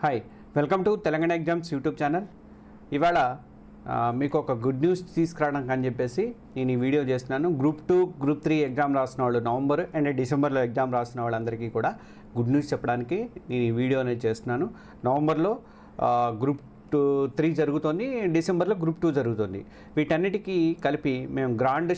Hi welcome to Telangana exams YouTube channel ఇవాళ మీకు ఒక గుడ్ న్యూస్ తీసుకురావడానికి అని చెప్పేసి నేను ఈ వీడియో చేస్తున్నాను. Group two group three exam రాసిన వాళ్ళు నవంబర్ అండ్ డిసెంబర్లో ఎగ్జామ్ రాసిన వాళ్ళందరికీ కూడా గుడ్ న్యూస్ చెప్పడానికి నేను ఈ వీడియో అనేది చేస్తున్నాను. నవంబర్లో గ్రూప్ టూ త్రీ జరుగుతుంది డిసెంబర్లో గ్రూప్ టూ జరుగుతుంది. వీటన్నిటికీ కలిపి మేము గ్రాండ్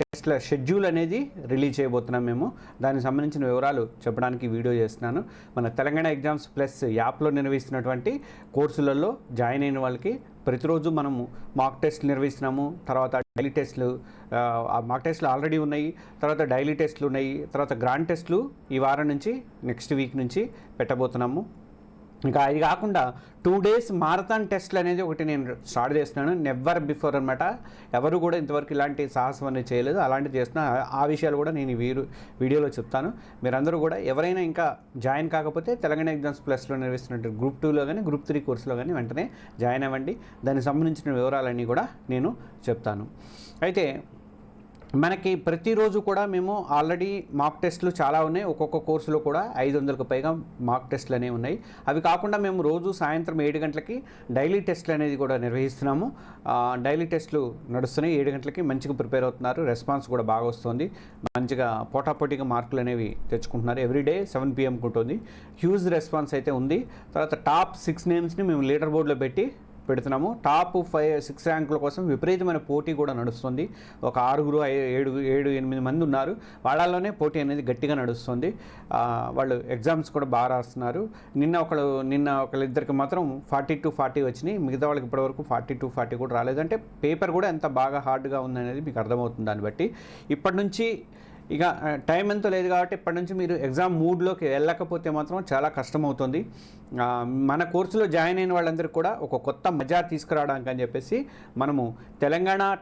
టెస్ట్ల షెడ్యూల్ అనేది రిలీజ్ చేయబోతున్నాం మేము. దానికి సంబంధించిన వివరాలు చెప్పడానికి వీడియో చేస్తున్నాను. మన తెలంగాణ ఎగ్జామ్స్ ప్లస్ యాప్లో నిర్వహిస్తున్నటువంటి కోర్సులలో జాయిన్ అయిన వాళ్ళకి ప్రతిరోజు మనము మాక్ టెస్ట్లు నిర్వహిస్తున్నాము. తర్వాత డైలీ టెస్ట్లు ఆ మాక్ టెస్ట్లు ఆల్రెడీ ఉన్నాయి. తర్వాత డైలీ టెస్ట్లు ఉన్నాయి. తర్వాత గ్రాండ్ టెస్ట్లు ఈ వారం నుంచి నెక్స్ట్ వీక్ నుంచి పెట్టబోతున్నాము. ఇంకా ఇది కాకుండా టూ డేస్ మారథాన్ టెస్ట్లు అనేది ఒకటి నేను స్టార్ట్ చేస్తున్నాను. నెవర్ బిఫోర్ అనమాట. ఎవరు కూడా ఇంతవరకు ఇలాంటి సాహసం అనేది చేయలేదు. అలాంటివి చేస్తున్నా. ఆ విషయాలు కూడా నేను వీరు వీడియోలో చెప్తాను. మీరందరూ కూడా ఎవరైనా ఇంకా జాయిన్ కాకపోతే తెలంగాణ ఎగ్జామ్స్ ప్లస్లో నిర్వహిస్తున్నట్టు గ్రూప్ టూలో కానీ గ్రూప్ త్రీ కోర్సులో కానీ వెంటనే జాయిన్ అవ్వండి. దానికి సంబంధించిన వివరాలన్నీ కూడా నేను చెప్తాను. అయితే మనకి ప్రతిరోజు కూడా మేము ఆల్రెడీ మాక్ టెస్ట్లు చాలా ఉన్నాయి. ఒక్కొక్క కోర్సులో కూడా ఐదు వందలకు పైగా మాక్ టెస్ట్లు అనేవి ఉన్నాయి. అవి కాకుండా మేము రోజు సాయంత్రం ఏడు గంటలకి డైలీ టెస్ట్లు అనేది కూడా నిర్వహిస్తున్నాము. డైలీ టెస్ట్లు నడుస్తున్నాయి. ఏడు గంటలకి మంచిగా ప్రిపేర్ అవుతున్నారు. రెస్పాన్స్ కూడా బాగా వస్తుంది. మంచిగా పోటాపోటీగా మార్కులు అనేవి తెచ్చుకుంటున్నారు. ఎవ్రీడే సెవెన్ పిఎంకి ఉంటుంది. హ్యూజ్ రెస్పాన్స్ అయితే ఉంది. తర్వాత టాప్ సిక్స్ నేమ్స్ని మేము లీడర్ బోర్డులో పెట్టి పెడుతున్నాము. టాప్ ఫైవ్ సిక్స్ ర్యాంకుల కోసం విపరీతమైన పోటీ కూడా నడుస్తుంది. ఒక ఆరుగురు ఏడు ఏడు ఎనిమిది మంది ఉన్నారు. వాళ్ళలోనే పోటీ అనేది గట్టిగా నడుస్తుంది. వాళ్ళు ఎగ్జామ్స్ కూడా బాగా రాస్తున్నారు. నిన్న ఒకళ్ళు నిన్న ఒకళ్ళిద్దరికి మాత్రం ఫార్టీ టు ఫార్టీ వచ్చినాయి. మిగతా వాళ్ళకి ఇప్పటివరకు ఫార్టీ టు ఫార్టీ కూడా రాలేదు. అంటే పేపర్ కూడా ఎంత బాగా హార్డ్గా ఉందనేది మీకు అర్థమవుతుంది దాన్ని బట్టి. ఇప్పటి నుంచి ఇక టైం ఎంతో లేదు కాబట్టి ఇప్పటి నుంచి మీరు ఎగ్జామ్ మూడ్లోకి వెళ్ళకపోతే మాత్రం చాలా కష్టమవుతుంది. మన కోర్సులో జాయిన్ అయిన వాళ్ళందరికీ కూడా ఒక కొత్త మజా తీసుకురావడానికి అని చెప్పేసి మనము Telangana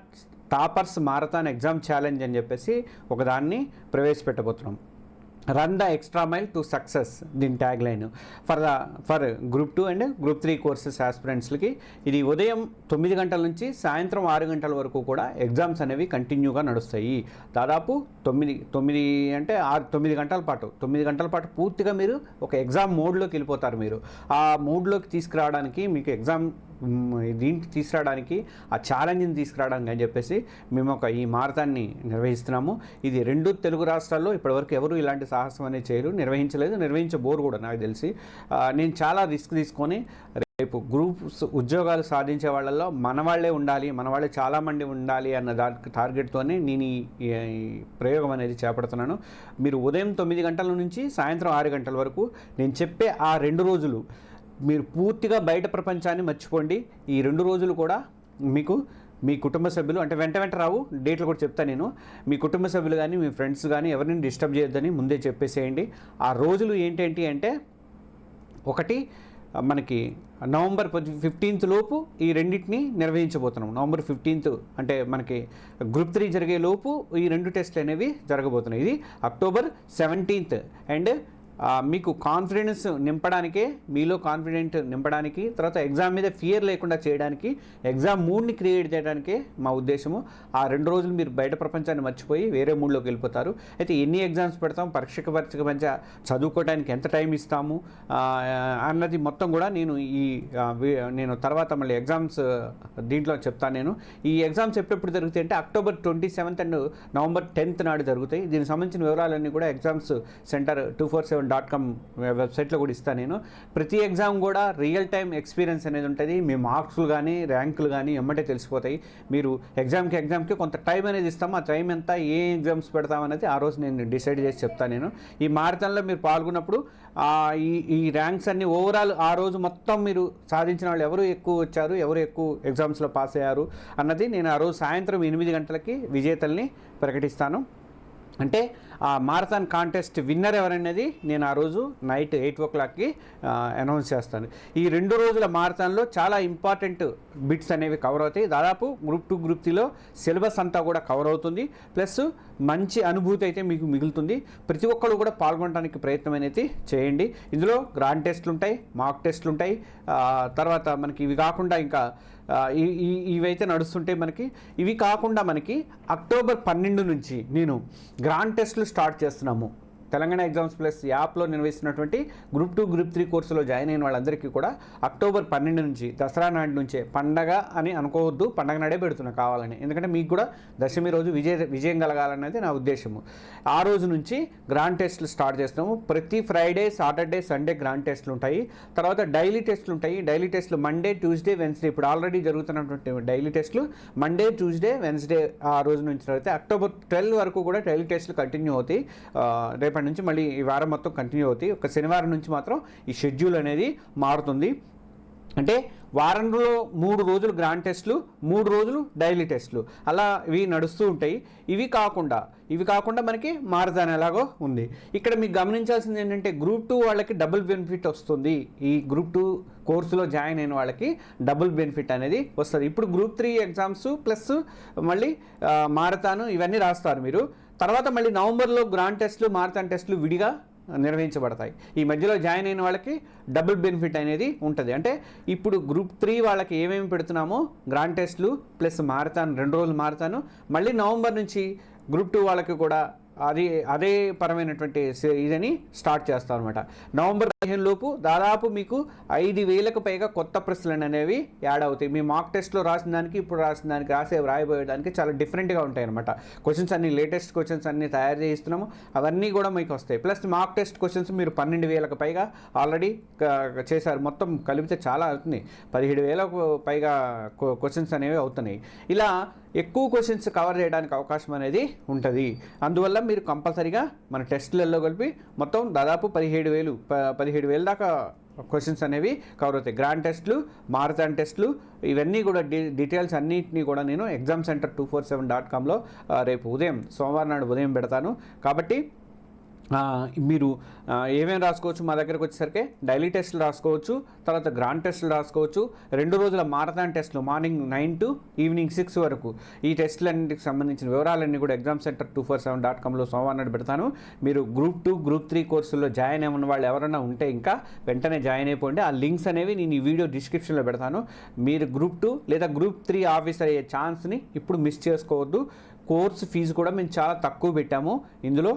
toppers marathon exam challenge అని చెప్పేసి ఒకదాన్ని ప్రవేశపెట్టబోతున్నాం. Run the extra mile to success దీని tag line for the for group two and group three courses ఆస్పిరెంట్స్కి ఇది ఉదయం తొమ్మిది గంటల నుంచి సాయంత్రం ఆరు గంటల వరకు కూడా ఎగ్జామ్స్ అనేవి కంటిన్యూగా నడుస్తాయి. దాదాపు తొమ్మిది తొమ్మిది అంటే ఆరు తొమ్మిది గంటల పాటు తొమ్మిది గంటల పాటు పూర్తిగా మీరు ఒక ఎగ్జామ్ మోడ్లోకి వెళ్ళిపోతారు మీరు. ఆ మోడ్లోకి తీసుకురావడానికి మీకు ఎగ్జామ్ దీంట్ దీనికి తీసుకురావడానికి ఆ ఛాలెంజ్ని తీసుకురావడానికి అని చెప్పేసి మేము ఒక ఈ మారథాన్ని నిర్వహిస్తున్నాము. ఇది రెండు తెలుగు రాష్ట్రాల్లో ఇప్పటివరకు ఎవరు ఇలాంటి సాహసం అనేది చేయరు నిర్వహించలేదు నిర్వహించబోరు కూడా నాకు తెలిసి. నేను చాలా రిస్క్ తీసుకొని రేపు గ్రూప్స్ ఉద్యోగాలు సాధించే వాళ్ళల్లో మన వాళ్ళే ఉండాలి మన వాళ్ళే చాలామంది ఉండాలి అన్న దా టార్గెట్తోనే నేను ఈ ప్రయోగం అనేది చేపడుతున్నాను. మీరు ఉదయం తొమ్మిది గంటల నుంచి సాయంత్రం ఆరు గంటల వరకు నేను చెప్పే ఆ రెండు రోజులు మీరు పూర్తిగా బయట ప్రపంచాన్ని మర్చిపోండి. ఈ రెండు రోజులు కూడా మీకు మీ కుటుంబ సభ్యులు అంటే వెంట వెంట రావు డేట్లు కూడా చెప్తాను నేను. మీ కుటుంబ సభ్యులు కానీ మీ ఫ్రెండ్స్ కానీ ఎవరిని డిస్టర్బ్ చేయొద్దని ముందే చెప్పేసేయండి. ఆ రోజులు ఏంటేంటి అంటే ఒకటి మనకి నవంబర్ ఫిఫ్టీన్త్ లోపు ఈ రెండింటిని నిర్వహించబోతున్నాం. నవంబర్ ఫిఫ్టీన్త్ అంటే మనకి గ్రూప్ త్రీ జరిగే లోపు ఈ రెండు టెస్ట్లు అనేవి జరగబోతున్నాయి. ఇది అక్టోబర్ సెవెంటీన్త్ అండ్ మీకు కాన్ఫిడెన్స్ నింపడానికే మీలో కాన్ఫిడెంట్ నింపడానికి తర్వాత ఎగ్జామ్ మీద ఫియర్ లేకుండా చేయడానికి ఎగ్జామ్ మూడ్ని క్రియేట్ చేయడానికే మా ఉద్దేశము. ఆ రెండు రోజులు మీరు బయట ప్రపంచాన్ని మర్చిపోయి వేరే మూడ్లోకి వెళ్ళిపోతారు. అయితే ఎన్ని ఎగ్జామ్స్ పెడతాం పరీక్షక పరీక్షక మధ్య చదువుకోవడానికి ఎంత టైం ఇస్తాము అన్నది మొత్తం కూడా నేను ఈ నేను తర్వాత మళ్ళీ ఎగ్జామ్స్ దీంట్లో చెప్తాను నేను. ఈ ఎగ్జామ్స్ ఎప్పుడెప్పుడు జరుగుతాయి అంటే October twenty seventh and November tenth నాడు జరుగుతాయి. దీనికి సంబంధించిన వివరాలన్నీ కూడా exams centre two four seven dot com వెబ్సైట్లో కూడా ఇస్తాను నేను. ప్రతి ఎగ్జామ్ కూడా రియల్ టైం ఎక్స్పీరియన్స్ అనేది ఉంటుంది. మీ మార్క్స్లు కానీ ర్యాంకులు కానీ ఎమ్మటే తెలిసిపోతాయి. మీరు ఎగ్జామ్కి ఎగ్జామ్కి కొంత టైం అనేది ఇస్తాము. ఆ టైం ఎంత ఏ ఎగ్జామ్స్ పెడతాం అనేది ఆ రోజు నేను డిసైడ్ చేసి చెప్తాను నేను. ఈ మారథాన్లో మీరు పాల్గొన్నప్పుడు ఈ ఈ ర్యాంక్స్ అన్ని ఓవరాల్ ఆ రోజు మొత్తం మీరు సాధించిన వాళ్ళు ఎవరు ఎక్కువ వచ్చారు ఎవరు ఎక్కువ ఎగ్జామ్స్లో పాస్ అయ్యారు అన్నది నేను ఆ రోజు సాయంత్రం ఎనిమిది గంటలకి విజేతల్ని ప్రకటిస్తాను. అంటే ఆ మారథాన్ కాంటెస్ట్ విన్నర్ ఎవరనేది నేను ఆ రోజు నైట్ ఎయిట్ ఓ క్లాక్కి అనౌన్స్ చేస్తాను. ఈ రెండు రోజుల మారథాన్లో చాలా ఇంపార్టెంట్ బిట్స్ అనేవి కవర్ అవుతాయి. దాదాపు గ్రూప్ టూ గ్రూప్ త్రీలో సిలబస్ అంతా కూడా కవర్ అవుతుంది. ప్లస్ మంచి అనుభూతి అయితే మీకు మిగులుతుంది. ప్రతి ఒక్కరు కూడా పాల్గొనడానికి ప్రయత్నం అనేది చేయండి. ఇందులో గ్రాండ్ టెస్ట్లు ఉంటాయి మాక్ టెస్ట్లు ఉంటాయి తర్వాత మనకి ఇవి కాకుండా ఇంకా ఇవైతే నడుస్తుంటే మనకి ఇవి కాకుండా మనకి అక్టోబర్ పన్నెండు నుంచి నేను గ్రాండ్ టెస్ట్లు స్టార్ట్ చేస్తున్నాము. తెలంగాణ ఎగ్జామ్స్ ప్లస్ యాప్లో నిర్వహిస్తున్నటువంటి గ్రూప్ టూ గ్రూప్ త్రీ కోర్సులో జాయిన్ అయిన వాళ్ళందరికీ కూడా అక్టోబర్ పన్నెండు నుంచి దసరా నాటి నుంచే పండగ అని అనుకోవద్దు పండగ నాడే పెడుతున్నా కావాలని. ఎందుకంటే మీకు కూడా దశమి రోజు విజయ విజయం కలగాలన్నది నా ఉద్దేశము. ఆ రోజు నుంచి గ్రాండ్ టెస్ట్లు స్టార్ట్ చేస్తున్నాము. ప్రతి ఫ్రైడే సాటర్డే సండే గ్రాండ్ టెస్ట్లు ఉంటాయి. తర్వాత డైలీ టెస్ట్లు ఉంటాయి. డైలీ టెస్ట్లు మండే ట్యూస్డే వెన్స్డే. ఇప్పుడు ఆల్రెడీ జరుగుతున్నటువంటి డైలీ టెస్ట్లు మండే ట్యూస్డే వెన్స్డే ఆ రోజు నుంచి అయితే అక్టోబర్ ట్వెల్వ్ వరకు కూడా డైలీ టెస్ట్లు కంటిన్యూ అవుతాయి. రేపటి రేపటి నుంచి మళ్ళీ ఈ వారం మొత్తం కంటిన్యూ అవుతాయి. ఒక శనివారం నుంచి మాత్రం ఈ షెడ్యూల్ అనేది మారుతుంది. అంటే వారంలో మూడు రోజులు గ్రాండ్ టెస్ట్లు మూడు రోజులు డైలీ టెస్ట్లు అలా ఇవి నడుస్తూ ఉంటాయి. ఇవి కాకుండా ఇవి కాకుండా మనకి మారదాని ఎలాగో ఉంది. ఇక్కడ మీకు గమనించాల్సింది ఏంటంటే గ్రూప్ టూ వాళ్ళకి డబుల్ బెనిఫిట్ వస్తుంది. ఈ గ్రూప్ టూ కోర్సులో జాయిన్ అయిన వాళ్ళకి డబుల్ బెనిఫిట్ అనేది వస్తుంది. ఇప్పుడు గ్రూప్ త్రీ ఎగ్జామ్స్ ప్లస్ మళ్ళీ మారతాను ఇవన్నీ రాస్తారు మీరు. తర్వాత మళ్ళీ నవంబర్లో గ్రాండ్ టెస్ట్లు మారథాన్ టెస్ట్లు విడిగా నిర్వహించబడతాయి. ఈ మధ్యలో జాయిన్ అయిన వాళ్ళకి డబుల్ బెనిఫిట్ అనేది ఉంటుంది. అంటే ఇప్పుడు గ్రూప్ త్రీ వాళ్ళకి ఏమేమి పెడుతున్నామో గ్రాండ్ టెస్ట్లు ప్లస్ మారతాను రెండు రోజులు మారతాను మళ్ళీ నవంబర్ నుంచి గ్రూప్ టూ వాళ్ళకి కూడా అది అదే పరమైనటువంటి ఇదని స్టార్ట్ చేస్తాం అనమాట నవంబర్ పదిహేను లోపు దాదాపు మీకు ఐదు వేలకు పైగా కొత్త ప్రశ్నలు అనేవి యాడ్ అవుతాయి. మీ మాక్ టెస్ట్లో రాసిన దానికి ఇప్పుడు రాసిన దానికి రాసే రాయబోయేదానికి చాలా డిఫరెంట్గా ఉంటాయి అనమాట క్వశ్చన్స్ అన్ని లేటెస్ట్ క్వశ్చన్స్ అన్ని తయారు చేయిస్తున్నాము. అవన్నీ కూడా మీకు వస్తాయి. ప్లస్ మాక్ టెస్ట్ క్వశ్చన్స్ మీరు పన్నెండు వేలకు పైగా ఆల్రెడీ చేశారు. మొత్తం కలిపితే చాలా అవుతుంది. పదిహేడు వేలకు పైగా క్వశ్చన్స్ అనేవి అవుతున్నాయి. ఇలా ఎక్కువ క్వశ్చన్స్ కవర్ చేయడానికి అవకాశం అనేది ఉంటుంది. అందువల్ల మీరు కంపల్సరీగా మన టెస్టులలో కలిపి మొత్తం దాదాపు పదిహేడు వేలు ప- పదిహేడు వేలు దాకా క్వశ్చన్స్ అనేవి కవర్ అవుతాయి. గ్రాండ్ టెస్ట్లు మారథాన్ టెస్ట్లు ఇవన్నీ కూడా డీ డీటెయిల్స్ అన్నింటినీ కూడా నేను exam centre two four seven dot కామ్లో రేపు ఉదయం సోమవారం నాడు ఉదయం పెడతాను. కాబట్టి మీరు ఏమేమి రాసుకోవచ్చు మా దగ్గరకు వచ్చేసరికి? డైలీ టెస్ట్లు రాసుకోవచ్చు తర్వాత గ్రాండ్ టెస్ట్లు రాసుకోవచ్చు. రెండు రోజుల మారథాన్ టెస్ట్లు morning nine to evening six వరకు. ఈ టెస్ట్లన్నింటికి సంబంధించిన వివరాలన్నీ కూడా exam centre two four seven dot కామ్లో సోమవారం నాడు పెడతాను. మీరు గ్రూప్ టూ గ్రూప్ త్రీ కోర్సుల్లో జాయిన్ అయిన వాళ్ళు ఎవరైనా ఉంటే ఇంకా వెంటనే జాయిన్ అయిపోండి. ఆ లింక్స్ అనేవి నేను ఈ వీడియో డిస్క్రిప్షన్లో పెడతాను. మీరు గ్రూప్ టూ లేదా గ్రూప్ త్రీ ఆఫీసర్ అయ్యే ఛాన్స్ని ఇప్పుడు మిస్ చేసుకోవద్దు. కోర్సు ఫీజు కూడా మేము చాలా తక్కువ పెట్టాము. ఇందులో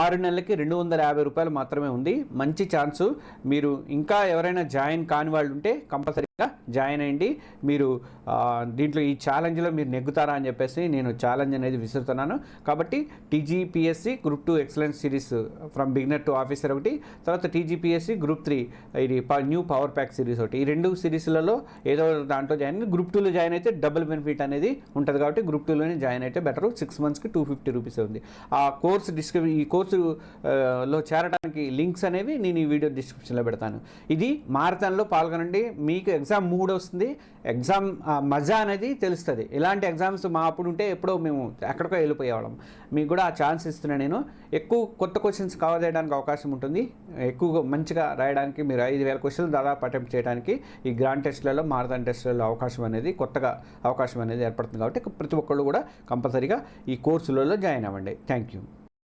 ఆరు నెలలకి రెండు వందల యాభై రూపాయలు మాత్రమే ఉంది. మంచి ఛాన్సు. మీరు ఇంకా ఎవరైనా జాయిన్ కాని వాళ్ళు ఉంటే కంపల్సరీ జాయిన్ అయ్యండి. మీరు దీంట్లో ఈ ఛాలెంజ్లో మీరు నెగ్గుతారా అని చెప్పేసి నేను ఛాలెంజ్ అనేది విసురుతున్నాను. కాబట్టి TGPSC group two excellence series from beginner to officer ఒకటి తర్వాత టీజీపీఎస్సి గ్రూప్ త్రీ ఇది న్యూ పవర్ ప్యాక్ సిరీస్ ఒకటి. ఈ రెండు సిరీస్లలో ఏదో దాంట్లో జాయిన్ అయ్యి గ్రూప్ టూలో జాయిన్ అయితే డబుల్ బెనిఫిట్ అనేది ఉంటుంది కాబట్టి గ్రూప్ టూలోనే జాయిన్ అయితే బెటర్. సిక్స్ మంత్స్కి టూ ఫిఫ్టీ రూపీస్ ఉంది. ఆ కోర్స్ డిస్క్రిప్ ఈ కోర్సు లో చేరడానికి లింక్స్ అనేవి నేను ఈ వీడియో డిస్క్రిప్షన్లో పెడతాను. ఇది మారథాన్లో పాల్గొనండి. మీకు ఎగ్జామ్ మూడ్ వస్తుంది. ఎగ్జామ్ ఆ, మజా అనేది తెలుస్తుంది. ఇలాంటి ఎగ్జామ్స్ మా అప్పుడు ఉంటే ఎప్పుడో మేము ఎక్కడికో వెళ్ళిపోయేవాళ్ళం. మీకు కూడా ఆ ఛాన్స్ ఇస్తున్నాను నేను. ఎక్కువ కొత్త క్వశ్చన్స్ కవర్ చేయడానికి అవకాశం ఉంటుంది. ఎక్కువగా మంచిగా రాయడానికి మీరు ఐదు వేల క్వశ్చన్లు దాదాపు అటెంప్ట్ చేయడానికి ఈ గ్రాండ్ టెస్ట్లలో మారథాన్ టెస్ట్లలో అవకాశం అనేది కొత్తగా అవకాశం అనేది ఏర్పడుతుంది కాబట్టి ప్రతి ఒక్కళ్ళు కూడా కంపల్సరీగా ఈ కోర్సులలో జాయిన్ అవ్వండి. Thank you.